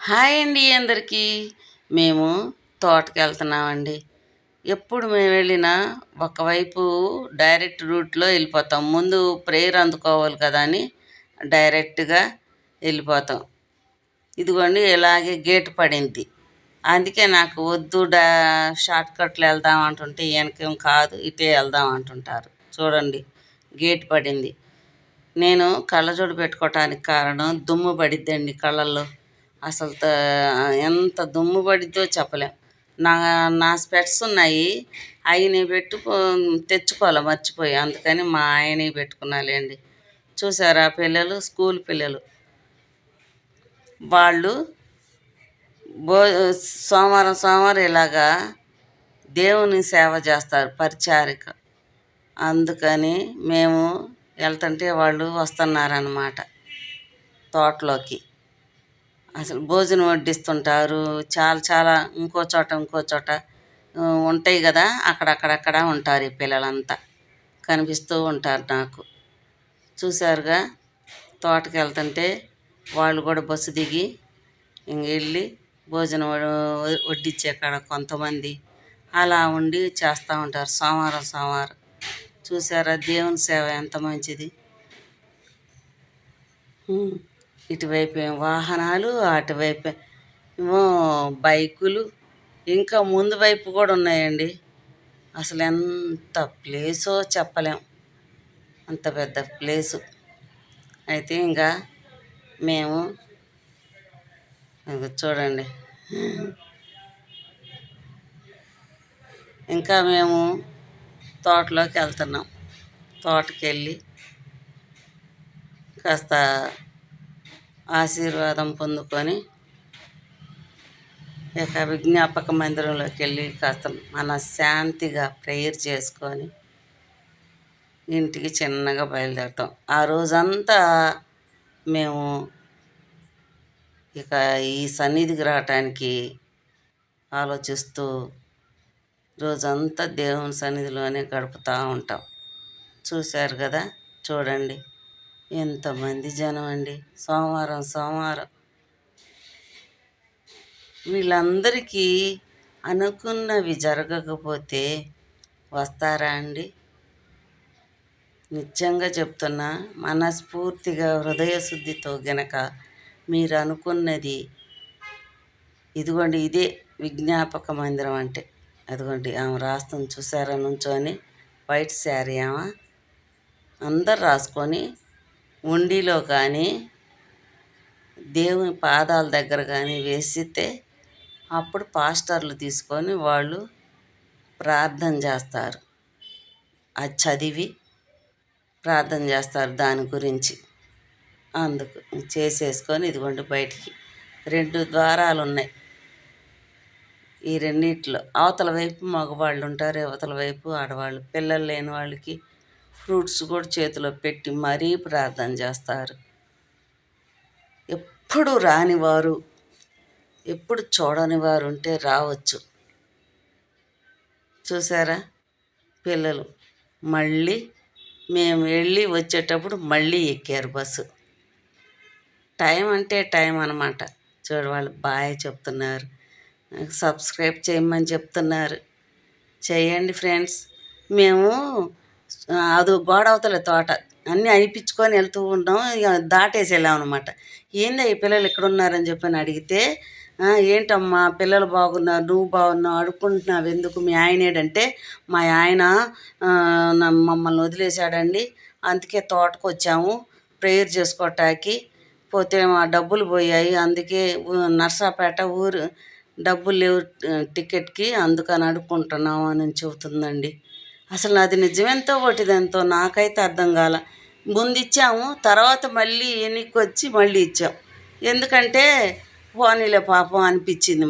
Hi అండి అందరికీ. మేము తోటకి వెళ్తున్నామండి ఎప్పుడు మేము వెళ్ళినా ఒకవైపు డైరెక్ట్ రూట్లో వెళ్ళిపోతాం. ముందు ప్రేయర్ అందుకోవాలి కదా అని డైరెక్ట్గా వెళ్ళిపోతాం. ఇదిగోండి ఇలాగే గేట్ పడింది. అందుకే నాకు వద్దు డా షార్ట్ కట్లు వెళ్దాం అంటుంటే వెనకేం కాదు ఇటే వెళ్దాం అంటుంటారు. చూడండి గేట్ పడింది. నేను కళ్ళజోడు పెట్టుకోవటానికి కారణం దుమ్ము పడిద్దండి కళ్ళల్లో. అసలు ఎంత దుమ్ము పడిద్దో చెప్పలేం. నా నా స్పెట్స్ ఉన్నాయి. అవి పెట్టుకో తెచ్చుకోవాలి మర్చిపోయి. అందుకని మా ఆయన పెట్టుకున్నాలేండి. చూసారా పిల్లలు? స్కూల్ పిల్లలు. వాళ్ళు భో సోమవారం సోమవారం ఇలాగా దేవుని సేవ చేస్తారు పరిచారిక. అందుకని మేము వెళ్తుంటే వాళ్ళు వస్తున్నారన్నమాట తోటలోకి. అసలు భోజనం వడ్డిస్తుంటారు. చాలా చాలా ఇంకో చోట ఇంకో చోట ఉంటాయి కదా. అక్కడక్కడక్కడ ఉంటారు ఈ పిల్లలంతా. కనిపిస్తూ ఉంటారు నాకు. చూశారుగా? తోటకి వెళ్తుంటే వాళ్ళు కూడా బస్సు దిగి ఇంక వెళ్ళి భోజనం వడ్డించే అక్కడ కొంతమంది అలా ఉండి చేస్తూ ఉంటారు. సోమవారం సోమవారం. చూసారా దేవుని సేవ ఎంత మంచిది. ఇటువైపు వాహనాలు అటువైపు ఏమో బైకులు ఇంకా ముందు వైపు కూడా ఉన్నాయండి. అసలు ఎంత ప్లేసో చెప్పలేం. అంత పెద్ద ప్లేసు. అయితే ఇంకా మేము చూడండి. ఇంకా మేము తోటలోకి వెళ్తున్నాం. తోటకి వెళ్ళి కాస్త ఆశీర్వాదం పొందుకొని ఇక విజ్ఞాపక మందిరంలోకి వెళ్ళి కాస్త మన శాంతిగా ప్రేయర్ చేసుకొని ఇంటికి చిన్నగా బయలుదేరుతాం ఆ రోజంతా మేము ఇక ఈ సన్నిధికి రావటానికి ఆలోచిస్తూ రోజంతా దేవుని సన్నిధిలోనే గడుపుతూ ఉంటాం. చూశారు కదా? చూడండి. ఎంతమంది జనం అండి సోమవారం సోమవారం. వీళ్ళందరికీ అనుకున్నవి జరగకపోతే వస్తారా అండి? నిజంగా చెప్తున్నా మనస్ఫూర్తిగా హృదయశుద్ధితో గనక మీరు అనుకున్నది ఇదిగోండి ఇదే విజ్ఞాపక మందిరం అంటే. అదిగోండి ఆమె రాస్తుంది చూసారా నుంచొని వైట్ శారీ ఆమె అందరు రాసుకొని ఉండిలో కానీ దేవుని పాదాల దగ్గర కానీ వేసితే అప్పుడు పాస్టర్లు తీసుకొని వాళ్ళు ప్రార్థన చేస్తారు. అది చదివి ప్రార్థన చేస్తారు దాని గురించి. అందుకు చేసేసుకొని ఇదిగోండి బయటికి. రెండు ద్వారాలు ఉన్నాయి. ఈ రెండిట్లో అవతల వైపు మగవాళ్ళు ఉంటారు అవతల వైపు ఆడవాళ్ళు. పిల్లలు లేని వాళ్ళకి ఫ్రూట్స్ కూడా చేతిలో పెట్టి మరీ ప్రార్థన చేస్తారు. ఎప్పుడు రానివారు ఎప్పుడు చూడని వారు ఉంటే రావచ్చు. చూసారా? పిల్లలు మళ్ళీ మేము వెళ్ళి వచ్చేటప్పుడు మళ్ళీ ఎక్కారు బస్సు. టైం అంటే టైం అనమాట చూడు వాళ్ళు బాయ్ చెప్తున్నారు. సబ్స్క్రైబ్ చేయమని చెప్తున్నారు. చేయండి ఫ్రెండ్స్. మేము అది గోడవతల తోట. అన్నీ అనిపించుకొని వెళ్తూ ఉంటాం. ఇక దాటేసి వెళ్ళాం అనమాట ఏంది ఈ పిల్లలు ఇక్కడ ఉన్నారని చెప్పని అడిగితే ఏంటమ్మా పిల్లలు బాగున్నారు నువ్వు బాగున్నావు అడుక్కుంటున్నావు ఎందుకు? మీ ఆయనేడంటే మా ఆయన మమ్మల్ని వదిలేశాడండి. అందుకే తోటకు వచ్చాము ప్రేయర్ చేసుకోవటానికి పోతే మా డబ్బులు పోయాయి. అందుకే నర్సాపేట ఊరు డబ్బులు లేవు టికెట్కి అందుకని అడుక్కుంటున్నాము అని చెబుతుందండి. అసలు అది నిజమెంతో ఒకటిదెంతో నాకైతే అర్థం కాల. ముందు ఇచ్చాము తర్వాత మళ్ళీ ఎన్నికొచ్చి మళ్ళీ ఇచ్చాం. ఎందుకంటే పోనీలే పాపం అనిపించింది